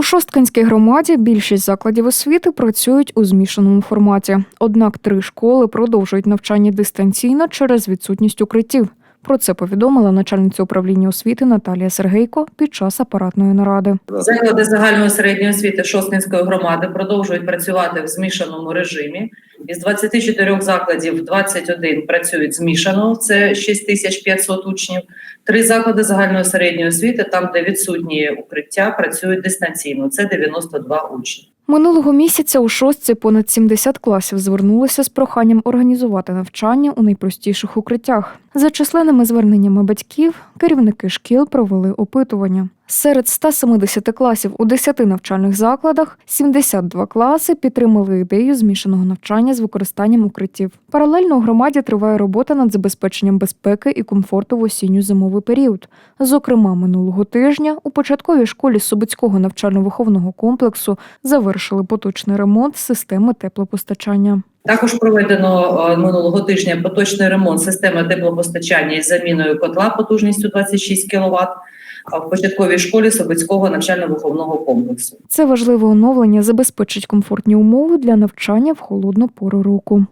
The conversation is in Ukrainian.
У Шосткинській громаді більшість закладів освіти працюють у змішаному форматі. Однак три школи продовжують навчання дистанційно через відсутність укриттів. Про це повідомила начальниця управління освіти Наталія Сергейко під час апаратної наради. Заклади загальної середньої освіти Шосткинської громади продовжують працювати в змішаному режимі. Із 24 закладів 21 працюють змішано, це 6500 учнів. Три заклади загальної середньої освіти, там, де відсутні укриття, працюють дистанційно. Це 92 учні. Минулого місяця у шостці понад 70 класів звернулися з проханням організувати навчання у найпростіших укриттях. За численними зверненнями батьків, керівники шкіл провели опитування. Серед 170 класів у 10 навчальних закладах 72 класи підтримали ідею змішаного навчання з використанням укриттів. Паралельно у громаді триває робота над забезпеченням безпеки і комфорту в осінньо-зимовий період. Зокрема, минулого тижня у початковій школі Собицького навчально-виховного комплексу завершили поточний ремонт системи теплопостачання. Також проведено е, минулого тижня поточний ремонт системи теплопостачання із заміною котла потужністю 26 кВт в початковій школі Собицького навчально-виховного комплексу. Це важливе оновлення забезпечить комфортні умови для навчання в холодну пору року.